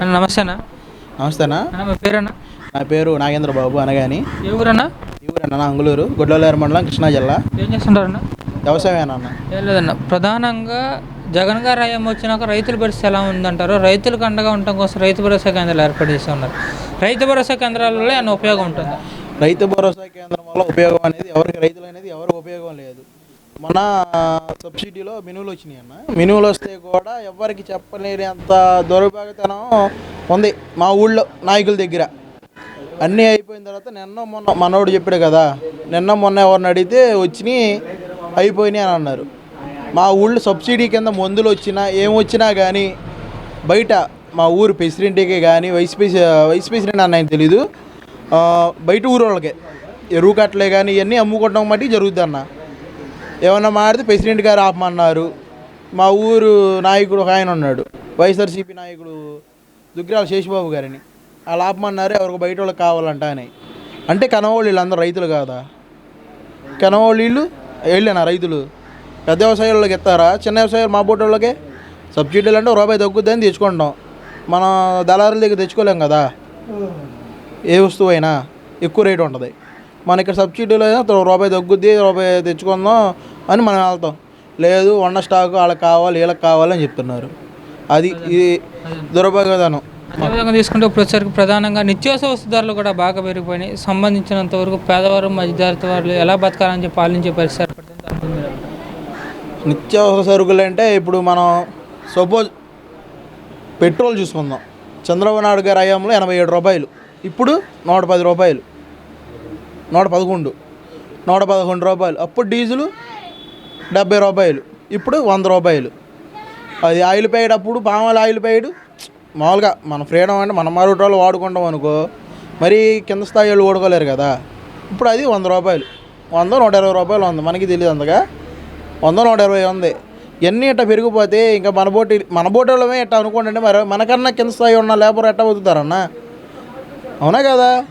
అన్న నమస్తే అన్న. నమస్తేనా అన్న. మీ పేరన్నా నా పేరు నాగేంద్ర బాబు అనగాని. ఏ ఊరన్నా? ఊరన్న నా అంగులూరు గుడ్లలేరు మండలం కృష్ణా జిల్లా. ఏం చేస్తుంటారన్న? వ్యవసాయమేనన్న ఏం లేదన్న ప్రధానంగా జగన్ గారు అయ్యం వచ్చినాక రైతుల పరిస్థితి ఎలా ఉందంటారు? రైతులకు అండగా ఉండటం కోసం రైతు భరోసా కేంద్రాలు ఏర్పాటు చేసి ఉన్నారు. రైతు భరోసా కేంద్రాల వల్ల ఏమైనా ఉపయోగం ఉంటుంది? రైతు భరోసా కేంద్రం వల్ల ఉపయోగం అనేది ఎవరికి రైతులు అనేది ఎవరికి ఉపయోగం లేదు. మన సబ్సిడీలో మినువులు వచ్చినాయి అన్న మినువులు వస్తే కూడా ఎవరికి చెప్పలేని అంత దౌర్భాగ్యతనం ఉంది మా ఊళ్ళో నాయకుల దగ్గర. అన్నీ అయిపోయిన తర్వాత నిన్న మొన్న మనోడు చెప్పాడు కదా నిన్న మొన్న ఎవరిని అడిగితే వచ్చినాయి అయిపోయినాయి అని అన్నారు. మా ఊళ్ళో సబ్సిడీ కింద మందులు వచ్చినా ఏం వచ్చినా కానీ బయట మా ఊరు ప్రెసిడెంట్కి కానీ వైస్ ప్రెసి వైస్ ప్రెసిడెంట్ అన్న ఆయన తెలీదు. బయట ఊరు వాళ్ళకే ఎరువు కట్టలే కానీ ఇవన్నీ అమ్ముకోవడం మట్టి జరుగుతుంది అన్న. ఏమన్నా మాడితే ప్రెసిడెంట్ గారు ఆపమన్నారు. మా ఊరు నాయకుడు ఒక ఆయన ఉన్నాడు. వైఎస్ఆర్సీపీ నాయకుడు దుగ్గిరాల శేషబాబు గారిని. వాళ్ళు ఆపమన్నారు ఎవరికి బయట వాళ్ళకి కావాలంట అని. అంటే కనవాళ్ళు వీళ్ళందరూ రైతులు కాదా? కనవాళ్ళు వీళ్ళు వెళ్ళానా రైతులు? పెద్ద వ్యవసాయాలకు ఇస్తారా చిన్న వ్యవసాయాలు మా బోటి వాళ్ళకే? సబ్సిడీలు అంటే ఒక రూపాయి తగ్గుద్దని తెచ్చుకుంటాం. మనం దళారుల దగ్గర తెచ్చుకోలేం కదా? ఏ వస్తువు అయినా ఎక్కువ రేటు ఉంటుంది. మన ఇక్కడ సబ్సిడీలో అయినా రూపాయి తగ్గుద్ది రూపాయి తెచ్చుకుందాం అని మనం వెళ్తాం. లేదు ఉన్న స్టాక్ వాళ్ళకి కావాలి వీళ్ళకి కావాలి అని చెప్తున్నారు. అది ఇది దుర్భాగ్యదనం అదేవిధంగా తీసుకుంటే ఇప్పుడు వచ్చరికి ప్రధానంగా నిత్యావసర వస్తు ధరలు కూడా బాగా పెరిగిపోయినాయి. సంబంధించినంత వరకు పేదవారు మధ్యతరగతి వాళ్ళు ఎలా బతకాలని చెప్పి పాలించే పరిస్థితి? నిత్యావసర సరుకులు అంటే ఇప్పుడు మనం సపోజ్ పెట్రోల్ చూసుకుందాం. చంద్రబాబు నాయుడు గారి హయాంలో ఎనభై ఏడు రూపాయలు. ఇప్పుడు నూట పది రూపాయలు. నూట పదకొండు. నూట పదకొండు రూపాయలు. అప్పుడు డీజిల్ డెబ్బై రూపాయలు. ఇప్పుడు వంద రూపాయలు. అది ఆయిల్ ప్యాకెట్ అప్పుడు పామాయిల్ ఆయిల్ ప్యాకెట్ మామూలుగా మన ఫ్రీడమ్ అంటే మన మారుటోళ్ళు వాడుకుంటాం అనుకో మరి కింద స్థాయి వాళ్ళు వాడుకోలేరు కదా. ఇప్పుడు అది వంద రూపాయలు. వంద నూట ఇరవై రూపాయలు ఉంది. మనకి తెలియదు అంతగా. వంద నూట ఇరవై ఉంది. ఎన్ని ఇట్ట పెరిగిపోతే ఇంకా మన బోటి మన బోటి వాళ్ళమే ఇట్ట అనుకోండి మరి మనకన్నా కింద స్థాయి ఉన్న లేబర్ ఎట్ట బతుకుతారన్న? అవునా కదా?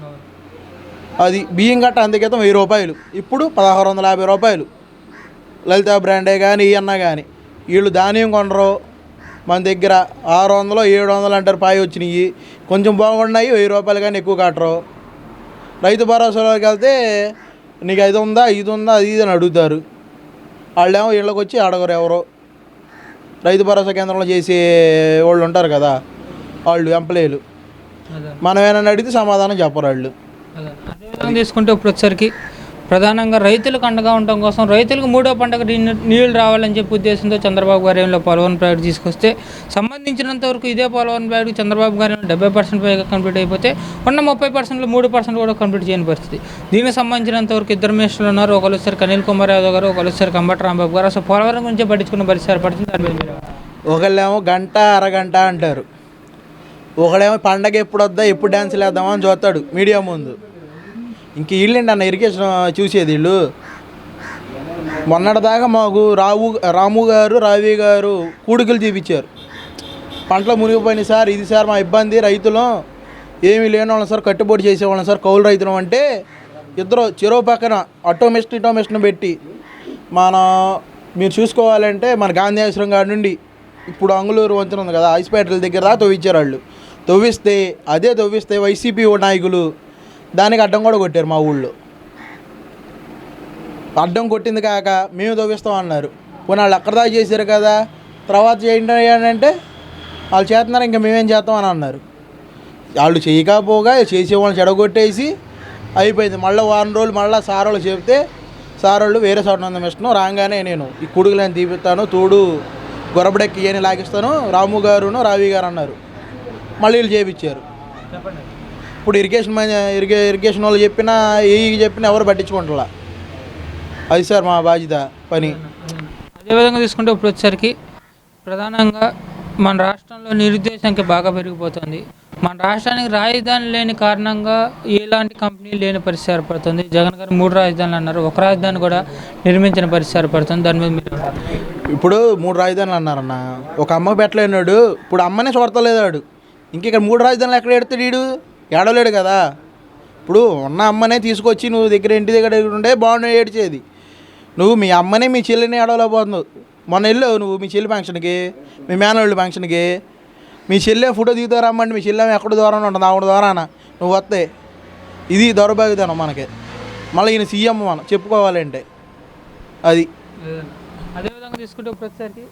అది బియ్యం గట్ట అందుకేతం వెయ్యి రూపాయలు. ఇప్పుడు పదహారు వందల యాభై రూపాయలు. లలిత బ్రాండే కానీ ఇవన్నా కానీ వీళ్ళు ధాన్యం కొనరు. మన దగ్గర ఆరు వందలు ఏడు వందలు అంటారు పాయి వచ్చినాయి. కొంచెం బాగున్నాయి వెయ్యి రూపాయలు కానీ ఎక్కువ కట్టరు. రైతు భరోసాలోకి వెళ్తే నీకు అది ఉందా ఇది ఉందా అది ఇది అని అడుగుతారు. వాళ్ళేమో ఇళ్ళకి వచ్చి అడగరు ఎవరో. రైతు భరోసా కేంద్రంలో చేసే వాళ్ళు ఉంటారు కదా వాళ్ళు ఎంప్లాయీలు. అదే. మనం ఏమైనా అడిగితే సమాధానం చెప్పరు వాళ్ళు. తీసుకుంటే ఇప్పుడు వచ్చరికి ప్రధానంగా రైతులకు అండగా ఉండటం కోసం రైతులకు మూడో పంటకు నీళ్ళు రావాలని చెప్పి ఉద్దేశంతో చంద్రబాబు గారిలో ఏళ్ళలో పోలవరం తీసుకొస్తే సంబంధించినంత వరకు ఇదే పోలవరం ప్రాజెక్టు చంద్రబాబు గారి డెబ్బై పర్సెంట్ పైగా కంప్లీట్ అయిపోతే ఉన్న ముప్పై పర్సెంట్లో మూడు పర్సెంట్ కూడా కంప్లీట్ చేయని పరిస్థితి. దీనికి సంబంధించినంత వరకు ఇద్దరు మినిస్టర్లు ఉన్నారు. ఒకరు వచ్చారు అనిల్ కుమార్ యాదవ్ గారు ఒకరు వచ్చారు కంబట రాంబాబు గారు. అసలు పోలవరం గురించి పట్టించుకున్న పరిస్థితి ఏర్పడుతుంది దాని మీద ఒకళ్ళేమో గంట అరగంట అంటారు. ఒకడేమో పండగ ఎప్పుడు వద్దా ఎప్పుడు డ్యాన్సులు వేద్దామని చూస్తాడు మీడియా ముందు. ఇంక వీళ్ళండి అన్న ఇరిగేషన్ చూసేది వీళ్ళు? మొన్నటిదాకా మాకు రావు రాము గారు రావి గారు కూడుకులు చూపించారు పంటలు మునిగిపోయినాయి సార్ ఇది సార్ మా ఇబ్బంది రైతులు ఏమీ లేని వాళ్ళం సార్ కట్టుబడి చేసేవాళ్ళం సార్ కౌలు రైతులం అంటే ఇద్దరు చెరువు పక్కన ఆటో మెషిన్ ఇటో పెట్టి మన మీరు చూసుకోవాలంటే మన గాంధీ ఆశ్రమం కాడి నుండి ఇప్పుడు అంగుళూరు వంతెన ఉంది కదా హాస్పిటల్ దగ్గర దాకా తవ్వించారు వాళ్ళు. తవ్విస్తే అదే తవ్విస్తే వైసీపీ నాయకులు దానికి అడ్డం కూడా కొట్టారు మా ఊళ్ళో. అడ్డం కొట్టింది కాక మేము తవ్విస్తాం అన్నారు. పోనీ వాళ్ళు అక్కడ దాకా చేశారు కదా తర్వాత చేయండి అంటే వాళ్ళు చేస్తున్నారు ఇంకా మేమేం చేస్తాం అని అన్నారు. వాళ్ళు చేయకపోగా చేసేవాళ్ళని చెడగొట్టేసి అయిపోయింది. మళ్ళీ వారం రోజులు మళ్ళీ సార్ వాళ్ళు చెప్తే సార్ వాళ్ళు వేరే చోట ఇష్టం రాగానే నేను ఈ కుడుగులని తీపిస్తాను తోడు గొరబడెక్కి అని లాగిస్తాను రాము గారును రావి గారు అన్నారు. మళ్ళీ వీళ్ళు చేపించారు. చెప్పండి. ఇప్పుడు ఇరిగేషన్ ఇరిగే ఇరిగేషన్ వాళ్ళు చెప్పినా ఏ చెప్పినా ఎవరు పట్టించుకుంటారా అది సార్ మా బాధ్యత పని. అదేవిధంగా తీసుకుంటే ఇప్పుడు వచ్చేసరికి ప్రధానంగా మన రాష్ట్రంలో నిరుద్యోగ సంఖ్య బాగా పెరిగిపోతుంది. మన రాష్ట్రానికి రాజధాని లేని కారణంగా ఎలాంటి కంపెనీ లేని పరిస్థితి ఏర్పడుతుంది. జగన్ గారు మూడు రాజధానులు అన్నారు. ఒక రాజధాని కూడా నిర్మించిన పరిస్థితి ఏర్పడుతుంది. దాని మీద మీరు? ఇప్పుడు మూడు రాజధానులు అన్నారన్న. ఒక అమ్మకు పెట్టలేనాడు. ఇప్పుడు అమ్మనే చూడతలేదు వాడు ఇంక ఇక్కడ మూడు రాజధానులు ఎక్కడ ఎడతాడు వీడు ఏడవలేడు కదా. ఇప్పుడు ఉన్న అమ్మనే తీసుకొచ్చి నువ్వు దగ్గర ఇంటి దగ్గర ఉంటే బాగుండే ఏడ్చేది. నువ్వు మీ అమ్మనే మీ చెల్లిని ఏడవలేకపోతున్నావు. మొన్న వెళ్ళావు నువ్వు మీ చెల్లి ఫంక్షన్కి మీ మేనవాళ్ళు ఫంక్షన్కి. మీ చెల్లె ఫోటో దిగుతారమ్మండి మీ చెల్లె ఎక్కడ దూరం ఉంటుంది ఆవిడ దూరాన. నువ్వు వస్తే. ఇది దౌర్భాగ్యతనం మనకి. మళ్ళీ ఈయన సీఎం మనం చెప్పుకోవాలంటే. అది. అదేవిధంగా తీసుకుంటే ప్రతిసారి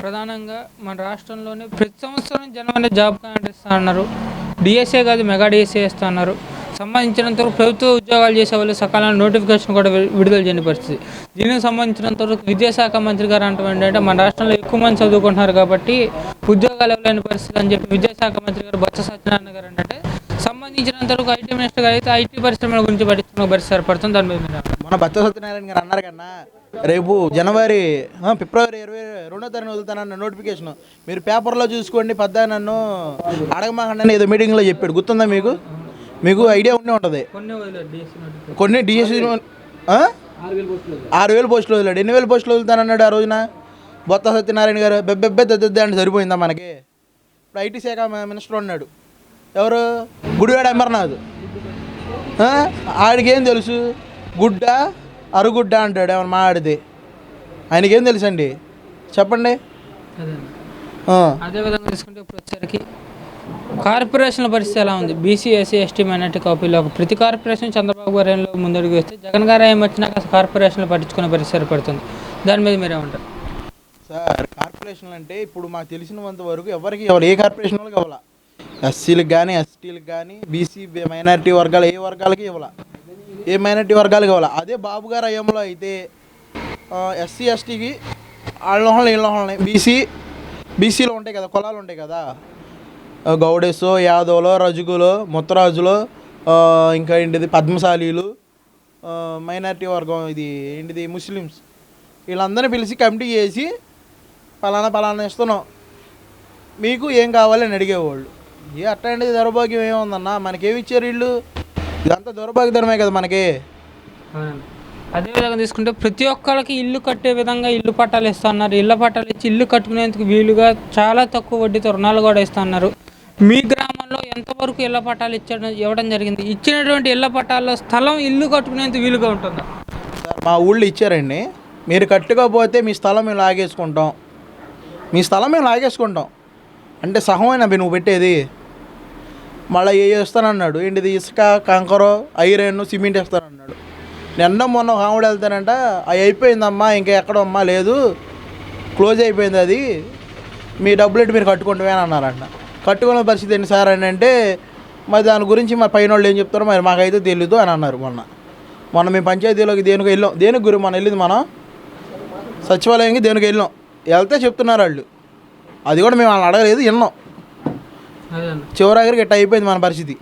ప్రధానంగా మన రాష్ట్రంలోనే ప్రతి సంవత్సరం జనవరి జాబ్ కార్డు ఇస్తా అన్నారు. డిఎస్ఏ కాదు మెగా డిఎస్ఏ ఇస్తా అన్నారు. సంబంధించినంత వరకు ప్రభుత్వ ఉద్యోగాలు చేసే వాళ్ళు సకాలంలో నోటిఫికేషన్ కూడా విడుదల చేయని పరిస్థితి. దీనికి సంబంధించినంతవరకు విద్యాశాఖ మంత్రి గారు అంటాం ఏంటంటే మన రాష్ట్రంలో ఎక్కువ మంది చదువుకుంటున్నారు కాబట్టి ఉద్యోగాలు ఇవ్వలేని పరిస్థితి అని చెప్పి విద్యాశాఖ మంత్రి గారు బొత్స సత్యనారాయణ గారు అంటే సంబంధించినంత వరకు ఐటీ మినిస్టర్ గారు అయితే ఐటీ పరిశ్రమల గురించి పట్టించుకున్న పరిస్థితి ఏర్పడుతుంది. దాని మీద మన బొత్స సత్యనారాయణ గారు అన్నారు కన్నా రేపు జనవరి ఫిబ్రవరి ఇరవై రెండో తారీఖు వదులుతానన్న నోటిఫికేషన్ మీరు పేపర్లో చూసుకోండి పెద్ద నన్ను అడగమాకండి ఏదో మీటింగ్లో చెప్పాడు. గుర్తుందా మీకు? మీకు ఐడియా ఉండే ఉంటుంది. కొన్ని డిఎస్సీ ఆరు వేలు పోస్టులు వదిలాడు. ఎన్ని వేలు పోస్టులు వదులుతానన్నాడు ఆ రోజున? బొత్త సత్యనారాయణ గారు బెబ్బెబ్బే దద్దెద్దే అంటే సరిపోయిందా మనకి? ఇప్పుడు ఐటీ శాఖ మినిస్టర్ ఉన్నాడు. ఎవరు? గుడివాడ అమర్నాథ్? ఆడికేం తెలుసు? గుడ్డ? అరుగుడ్డ అంటాడు ఏమన్నా మాడితే ఆయనకేం తెలుసు అండి చెప్పండి. అదే. ఆ. అదే విధంగా తీసుకుంటే ఇప్పుడు వచ్చేసరికి కార్పొరేషన్ల పరిస్థితి ఎలా ఉంది? బీసీ ఎస్సీ ఎస్టీ మైనార్టీ కాపీలో ప్రతి కార్పొరేషన్ చంద్రబాబు గారిలో ముందడుగు వేస్తే జగన్ గారు ఏం వచ్చినాక అసలు కార్పొరేషన్లు పట్టించుకునే పరిస్థితి ఏర్పడుతుంది. దాని మీద మీరేమంటారు సార్ కార్పొరేషన్లు అంటే ఇప్పుడు మాకు తెలిసినంత వరకు ఎవరికి ఎవరు ఏ కార్పొరేషన్ వాళ్ళకి ఇవ్వాల. ఎస్సీలకు కానీ ఎస్టీలకు కానీ బీసీ మైనారిటీ వర్గాలు ఏ వర్గాలకి ఇవ్వాల. ఏ మైనారిటీ వర్గాలు కావాలి? అదే బాబు గారు అయ్యంలో అయితే ఎస్సీ ఎస్టీకి వాళ్ళ వాళ్ళని వీళ్ళ బీసీ బీసీలో ఉంటాయి కదా కులాలు ఉంటాయి కదా. ఆ, గౌడెస్ యాదవులు రజుగులు ముత్తరాజులు ఇంకా ఏంటిది పద్మశాలీలు మైనారిటీ వర్గం ఇది ఏంటిది ముస్లిమ్స్. వీళ్ళందరినీ పిలిచి కమిటీ చేసి పలానా పలానా ఇస్తున్నాం. మీకు ఏం కావాలి అని అడిగేవాళ్ళు. ఏ అట్లాంటిది దౌర్భాగ్యం ఏముందన్న? మనకేమి ఇచ్చారు వీళ్ళు? ఇదంతా దౌర్భాగ్యధనమే కదా మనకి. అదే విధంగా తీసుకుంటే ప్రతి ఒక్కరికి ఇల్లు కట్టే విధంగా ఇల్లు పట్టాలు ఇస్తున్నారు. ఇళ్ళ పట్టాలు ఇచ్చి ఇల్లు కట్టుకునేందుకు వీలుగా చాలా తక్కువ వడ్డీతో రుణాలు కూడా ఇస్తున్నారు. మీ గ్రామంలో ఎంతవరకు ఇళ్ళ పట్టాలు ఇచ్చడం ఇవ్వడం జరిగింది. ఇచ్చినటువంటి ఇళ్ళ పట్టాల్లో స్థలం ఇల్లు కట్టుకునేందుకు వీలుగా ఉంటుందా? సార్ మా ఊళ్ళో ఇచ్చారండి. మీరు కట్టుకోకపోతే మీ స్థలం మేము లాగేసుకుంటాం. మీ స్థలం మేము లాగేసుకుంటాం. అంటే సహమైన నువ్వు పెట్టేది. మళ్ళీ ఏ ఇస్తానన్నాడు ఏంటిది? ఇసుక కంకరో ఐరన్ సిమెంట్ వేస్తానన్నాడు. నిన్న మొన్న ఒక ఆవిడ వెళ్తానంట అవి అయిపోయిందమ్మా ఇంకా ఎక్కడమ్మా? లేదు. క్లోజ్ అయిపోయింది అది. మీ డబ్బులు ఇటు మీరు కట్టుకుంటామే అని అన్నారంట. కట్టుకునే పరిస్థితి ఏంటి సార్ అని అంటే మరి దాని గురించి మా పైన వాళ్ళు ఏం చెప్తారో మరి మాకైతే తెలీదు అని అన్నారు మొన్న. మొన్న మేము పంచాయతీలోకి దేనికి వెళ్ళాం? దేనికి గురి మనం వెళ్ళింది మనం? సచివాలయంకి దేనికి వెళ్ళాం? వెళ్తే చెప్తున్నారు వాళ్ళు. అది కూడా మేము వాళ్ళని అడగలేదు విన్నాం. చివరి దగ్గరికి ఎట్ట అయిపోయింది మన పరిస్థితి.